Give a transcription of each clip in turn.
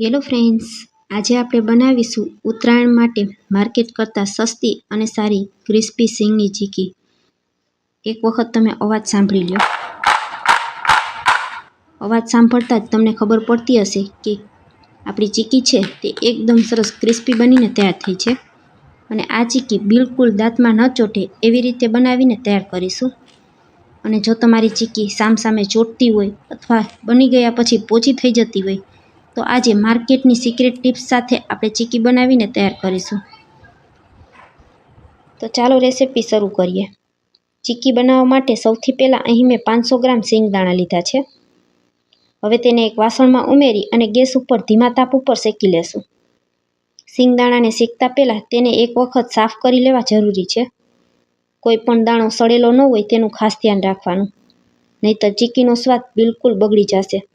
Hello friends આજે આપણે બનાવીશું ઉત્તરાયણ માટે માર્કેટ કરતાં સસ્તી અને સારી ક્રિસ્પી સિંગની ચીકી. એક વખત તમે અવાજ સાંભળી લ્યો. અવાજ સાંભળતા જ તમને ખબર પડતી હશે કે આપણી ચીકી છે તે એકદમ સરસ ક્રિસ્પી બનીને તૈયાર થઈ છે. અને આ ચીકી બિલકુલ દાંતમાં ન ચોટે એવી રીતે બનાવીને તૈયાર કરીશું. અને જો તમારી ચીકી સામસામે ચોટતી હોય અથવા બની ગયા પછી પોચી થઈ જતી હોય તો આજે માર્કેટની સિક્રેટ ટિપ્સ સાથે આપણે ચીકી બનાવીને તૈયાર કરીશું. તો ચાલો રેસીપી શરૂ કરીએ. ચીકી બનાવવા માટે સૌથી પહેલાં અહીં મેં પાંચસો ગ્રામ સિંગદાણા લીધા છે. હવે તેને એક વાસણમાં ઉમેરી અને ગેસ ઉપર ધીમા તાપ ઉપર શેકી લેશું. સિંગદાણાને શેકતા પહેલાં તેને એક વખત સાફ કરી લેવા જરૂરી છે. કોઈ પણ દાણો સડેલો ન હોય તેનું ખાસ ધ્યાન રાખવાનું. નહીં તો ચીકીનો સ્વાદ બિલકુલ બગડી જશે.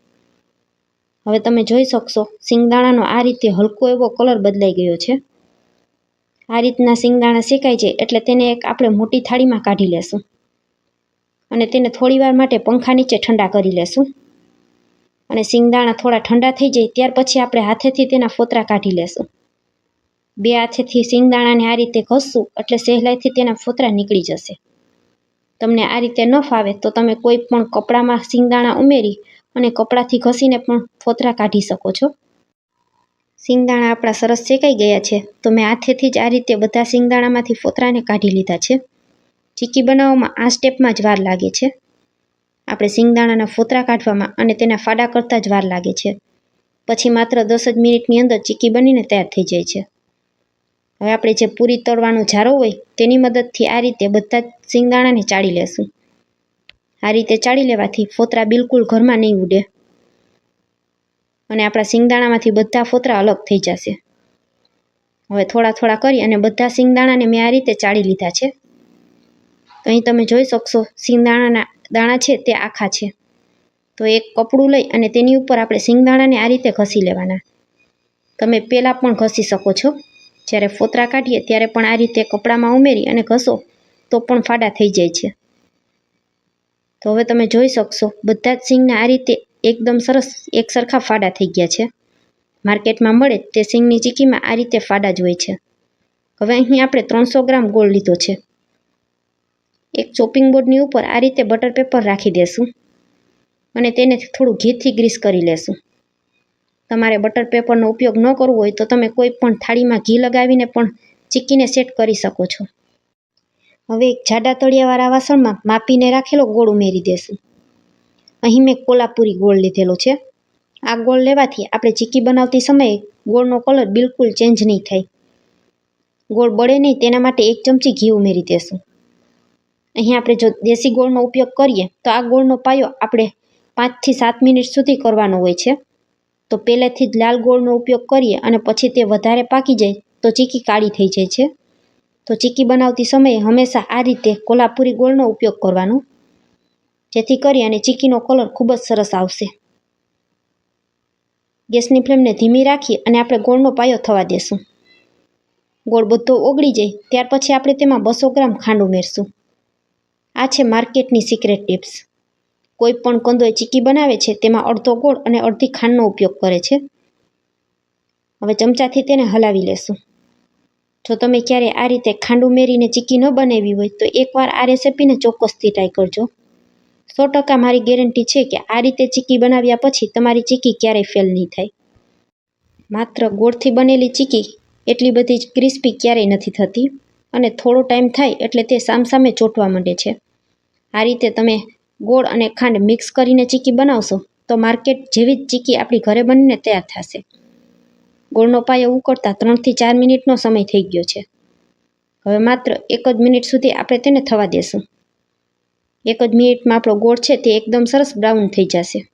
હવે તમે જોઈ શકશો, સિંગદાણાનો આ રીતે હલકો એવો કલર બદલાઈ ગયો છે. આ રીતના સિંગદાણા શેકાય છે એટલે તેને એક આપણે મોટી થાળીમાં કાઢી લેશું. અને તેને થોડીવાર માટે પંખા નીચે ઠંડા કરી લેશું. અને સિંગદાણા થોડા ઠંડા થઈ જાય ત્યાર પછી આપણે હાથેથી તેના ફોતરા કાઢી લેશું. બે હાથેથી સિંગદાણાને આ રીતે ઘસશું એટલે સહેલાઈથી તેના ફોતરા નીકળી જશે. તમને આ રીતે ન ફાવે તો તમે કોઈ પણ કપડામાં સિંગદાણા ઉમેરી અને કપડાથી ઘસીને પણ ફોતરા કાઢી શકો છો. સિંગદાણા આપણા સરસ શેકાઈ ગયા છે. તો મેં હાથેથી જ આ રીતે બધા સિંગદાણામાંથી ફોતરાને કાઢી લીધા છે. ચીકી બનાવવામાં આ સ્ટેપમાં જ વાર લાગે છે. આપણે સિંગદાણાના ફોતરા કાઢવામાં અને તેના ફાડા કરતાં જ વાર લાગે છે. પછી માત્ર દસ જ મિનિટની અંદર ચીકી બનીને તૈયાર થઈ જાય છે. હવે આપણે જે પૂરી તળવાનો જારો હોય તેની મદદથી આ રીતે બધા જ સિંગદાણાને ચાળી લેશું. આ રીતે ચાળી લેવાથી ફોતરા બિલકુલ ઘરમાં નહીં ઉડે. અને આપણા સિંગદાણામાંથી બધા ફોતરા અલગ થઈ જશે. હવે થોડા થોડા કરી અને બધા સિંગદાણાને મેં આ રીતે ચાળી લીધા છે. તો અહીં તમે જોઈ શકશો સિંગદાણાના દાણા છે તે આખા છે. તો એક કપડું લઈ અને તેની ઉપર આપણે સિંગદાણાને આ રીતે ઘસી લેવાના. તમે પહેલાં પણ ઘસી શકો છો. જ્યારે ફોતરા કાઢીએ ત્યારે પણ આ રીતે કપડામાં ઉમેરી અને ઘસો તો પણ ફાડા થઈ જાય છે. તો હવે તમે જોઈ શકશો. બધા જ સિંગના આ રીતે એકદમ સરસ એક સરખા ફાડા થઈ ગયા છે. માર્કેટમાં મળે તે સિંગની ચીકીમાં આ રીતે ફાડા જ હોય છે. હવે અહીં આપણે ત્રણસો ગ્રામ ગોળ લીધો છે. એક ચોપિંગ બોર્ડની ઉપર આ રીતે બટર પેપર રાખી દેશું અને તેને થોડું ઘીથી ગ્રીસ કરી લેશું. તમારે બટર પેપરનો ઉપયોગ ન કરવો હોય તો તમે કોઈ પણ થાળીમાં ઘી લગાવીને પણ ચીકીને સેટ કરી શકો છો. હવે એક જાડા તળિયાવાળા વાસણમાં માપીને રાખેલો ગોળ ઉમેરી દેશું. અહીં મેં કોલાપુરી ગોળ લીધેલો છે. આ ગોળ લેવાથી આપણે ચીકી બનાવતી સમયે ગોળનો કલર બિલકુલ ચેન્જ નહીં થાય. ગોળ બળે નહીં તેના માટે એક ચમચી ઘી ઉમેરી દેશું. અહીં આપણે જો દેશી ગોળનો ઉપયોગ કરીએ તો આ ગોળનો પાયો આપણે પાંચથી સાત મિનિટ સુધી કરવાનો હોય છે. તો પહેલેથી જ લાલ ગોળનો ઉપયોગ કરીએ અને પછી તે વધારે પાકી જાય તો ચીકી કાળી થઈ જાય છે. તો ચીકી બનાવતી સમયે હંમેશા આ રીતે કોલ્હાપુરી ગોળનો ઉપયોગ કરવાનો. જેથી કરી અને ચીકીનો કલર ખૂબ જ સરસ આવશે. ગેસની ફ્લેમને ધીમી રાખી અને આપણે ગોળનો પાયો થવા દેશું. ગોળ બધો ઓગળી જાય ત્યાર પછી આપણે તેમાં બસો ગ્રામ ખાંડ ઉમેરશું. આ છે માર્કેટની સિક્રેટ ટિપ્સ કોઈ પણ કંદોય ચીકી બનાવે છે તેમાં અડધો ગોળ અને અડધી ખાંડનો ઉપયોગ કરે છે. હવે ચમચાથી તેને હલાવી લેશું. જો તમે ક્યારે આ રીતે ખાંડ ઉમેરીને ચીકી ન બનાવી હોય, તો એકવાર આ રેસીપીને ચોક્કસથી ટ્રાય કરજો. સો ટકા મારી ગેરંટી છે કે આ રીતે ચીકી બનાવ્યા પછી તમારી ચીકી ક્યારેય ફેલ નહીં થાય. માત્ર ગોળથી બનેલી ચીકી એટલી બધી જ ક્રિસ્પી ક્યારેય નથી થતી અને થોડો ટાઈમ થાય એટલે તે સામસામે ચોંટવા માંડે છે. આ રીતે તમે ગોળ અને ખાંડ મિક્સ કરીને ચીકી બનાવશો, તો માર્કેટ જેવી જ ચીકી આપણી ઘરે બનીને તૈયાર થશે. ગોળનો પાયો ઉકળતા ત્રણથી ચાર મિનિટનો સમય થઈ ગયો છે. હવે માત્ર એક જ મિનિટ સુધી આપણે તેને થવા દેશું. એક જ મિનિટમાં આપણો ગોળ છે તે એકદમ સરસ બ્રાઉન થઈ જશે.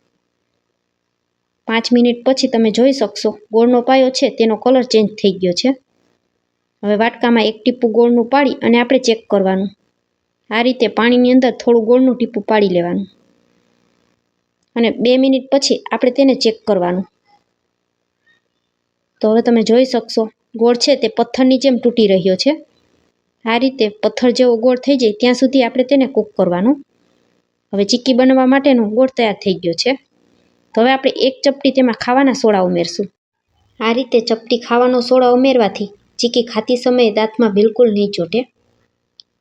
પાંચ મિનિટ પછી તમે જોઈ શકશો ગોળનો પાયો છે તેનો કલર ચેન્જ થઈ ગયો છે. હવે વાટકામાં એક ટીપું ગોળનું પાડી અને આપણે ચેક કરવાનું. આ રીતે પાણીની અંદર થોડું ગોળનું ટીપું પાડી લેવાનું. અને બે મિનિટ પછી આપણે તેને ચેક કરવાનું. તો હવે તમે જોઈ શકશો, ગોળ છે તે પથ્થરની જેમ તૂટી રહ્યો છે. આ રીતે પથ્થર જેવો ગોળ થઈ જાય ત્યાં સુધી આપણે તેને કૂક કરવાનું. હવે ચીક્કી બનવા માટેનો ગોળ તૈયાર થઈ ગયો છે. તો હવે આપણે એક ચપટી તેમાં ખાવાના સોડા ઉમેરશું. આ રીતે ચપટી ખાવાનો સોડા ઉમેરવાથી ચીકી ખાતી સમયે દાંતમાં બિલકુલ નહીં ચોટે.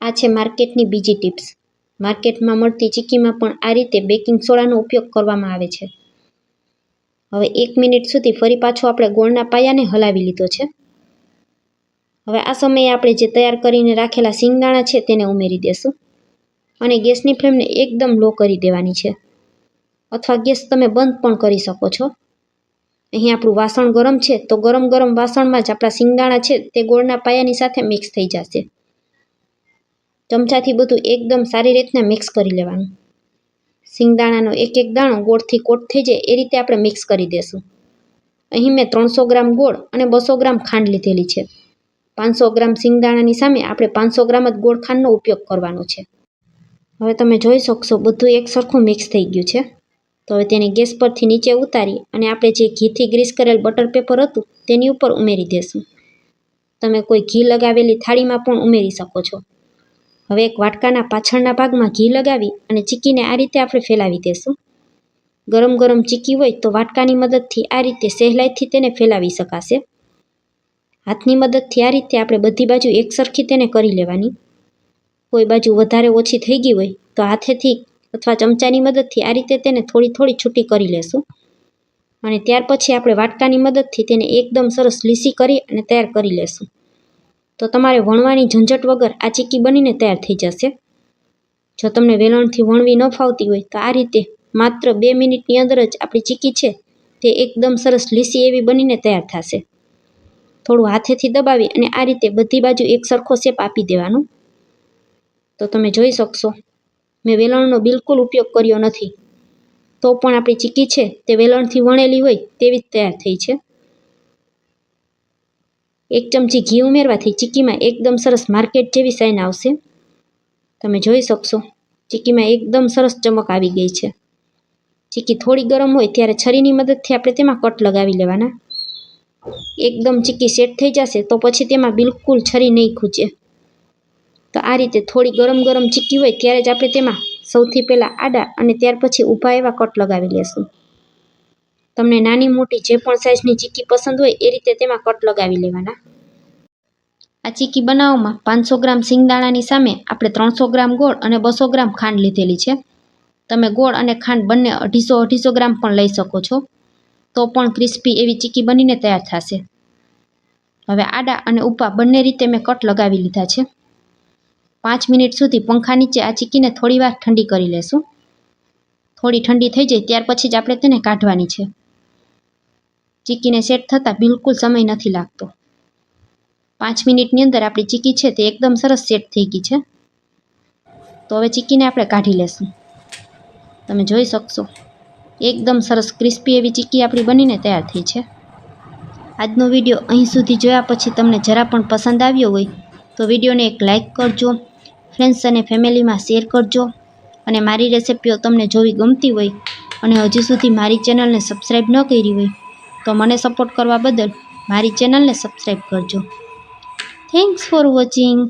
આ છે માર્કેટની બીજી ટિપ્સ. માર્કેટમાં મળતી ચીકીમાં પણ આ રીતે બેકિંગ સોડાનો ઉપયોગ કરવામાં આવે છે. હવે એક મિનિટ સુધી ફરી પાછો આપણે ગોળના પાયાને હલાવી લીધો છે. હવે આ સમયે આપણે જે તૈયાર કરીને રાખેલા સિંગદાણા છે તેને ઉમેરી દેશું. અને ગેસની ફ્લેમને એકદમ લો કરી દેવાની છે. અથવા ગેસ તમે બંધ પણ કરી શકો છો. અહીં આપણું વાસણ ગરમ છે, તો ગરમ ગરમ વાસણમાં જ આપણા સિંગદાણા છે તે ગોળના પાયાની સાથે મિક્સ થઈ જશે. ચમચાથી બધું એકદમ સારી રીતના મિક્સ કરી લેવાનું. સિંગદાણાનો એક એક દાણો ગોળથી કોટ થઈ જાય, એ રીતે આપણે મિક્સ કરી દેશું. અહીં મેં ત્રણસો ગ્રામ ગોળ અને બસો ગ્રામ ખાંડ લીધેલી છે. પાંચસો ગ્રામ સિંગદાણાની સામે આપણે પાંચસો ગ્રામ જ ગોળ ખાંડનો ઉપયોગ કરવાનો છે. હવે તમે જોઈ શકશો, બધું એક સરખું મિક્સ થઈ ગયું છે. તો હવે તેને ગેસ પરથી નીચે ઉતારી અને આપણે જે ઘીથી ગ્રીસ કરેલ બટર પેપર હતું, તેની ઉપર ઉમેરી દેશું. તમે કોઈ ઘી લગાવેલી થાળીમાં પણ ઉમેરી શકો છો. હવે એક વાટકાના પાછળના ભાગમાં ઘી લગાવી અને ચીકીને આ રીતે આપણે ફેલાવી દેશું. ગરમ ગરમ ચીકી હોય તો વાટકાની મદદથી આ રીતે સહેલાઈથી તેને ફેલાવી શકાશે. હાથની મદદથી આ રીતે આપણે બધી બાજુ એકસરખી તેને કરી લેવાની. કોઈ બાજુ વધારે ઓછી થઈ ગઈ હોય તો હાથેથી અથવા ચમચાની મદદથી આ રીતે તેને થોડી થોડી છૂટી કરી લેશું. અને ત્યાર પછી આપણે વાટકાની મદદથી તેને એકદમ સરસ લીસી કરી અને તૈયાર કરી લેશું. તો તમારે વણવાની ઝંઝટ વગર આ ચીકી બનીને તૈયાર થઈ જશે. જો તમને વેલણથી વણવી ન ફાવતી હોય, તો આ રીતે માત્ર બે મિનિટની અંદર જ આપણી ચીકી છે તે એકદમ સરસ લીસી એવી બનીને તૈયાર થશે. થોડું હાથેથી દબાવી અને આ રીતે બધી બાજુ એક સરખો શેપ આપી દેવાનો. તો તમે જોઈ શકશો, મેં વેલણનો બિલકુલ ઉપયોગ કર્યો નથી. તો પણ આપણી ચીકી છે તે વેલણથી વણેલી હોય તેવી જ તૈયાર થઈ છે. એક ચમચી ઘી ઉમેરવાથી ચીકીમાં એકદમ સરસ માર્કેટ જેવી સાઈન આવશે. તમે જોઈ શકશો ચીક્કીમાં એકદમ સરસ ચમક આવી ગઈ છે. ચીકી થોડી ગરમ હોય ત્યારે છરીની મદદથી આપણે તેમાં કટ લગાવી લેવાના. એકદમ ચીકી સેટ થઈ જશે તો પછી તેમાં બિલકુલ છરી નહીં ખૂચે. તો આ રીતે થોડી ગરમ ગરમ ચીકી હોય ત્યારે જ આપણે તેમાં સૌથી પહેલાં આડા અને ત્યાર પછી ઊભા એવા કટ લગાવી લેશું. તમને નાની મોટી જે પણ સાઇઝની ચીકી પસંદ હોય એ રીતે તેમાં કટ લગાવી લેવાના. આ ચીકી બનાવવામાં પાંચસો ગ્રામ સિંગદાણાની સામે આપણે ત્રણસો ગ્રામ ગોળ અને બસો ગ્રામ ખાંડ લીધેલી છે. તમે ગોળ અને ખાંડ બંને અઢીસો અઢીસો ગ્રામ પણ લઈ શકો છો. તો પણ ક્રિસ્પી એવી ચીકી બનીને તૈયાર થશે. હવે આડા અને ઉપા બંને રીતે મેં કટ લગાવી લીધા છે. પાંચ મિનિટ સુધી પંખા નીચે આ ચીકીને થોડીવાર ઠંડી કરી લેશું. થોડી ઠંડી થઈ જાય ત્યાર પછી જ આપણે તેને કાઢવાની છે. ચીકીને સેટ થતાં બિલકુલ સમય નથી લાગતો. પાંચ મિનિટની અંદર આપણી ચીકી છે તે એકદમ સરસ સેટ થઈ ગઈ છે. તો હવે ચીકીને આપણે કાઢી લેશું. તમે જોઈ શકશો. એકદમ સરસ ક્રિસ્પી એવી ચીકી આપણી બનીને તૈયાર થઈ છે. આજનો વીડિયો અહીં સુધી જોયા પછી તમને જરા પણ પસંદ આવ્યો હોય તો વિડીયોને એક લાઇક કરજો, ફ્રેન્ડ્સ અને ફેમિલીમાં શેર કરજો અને મારી રેસિપીઓ તમને જોવી ગમતી હોય અને હજી સુધી મારી ચેનલને સબસ્ક્રાઈબ ન કરી હોય તો મને સપોર્ટ કરવા બદલ મારી ચેનલને સબસ્ક્રાઈબ કરજો. Thanks for watching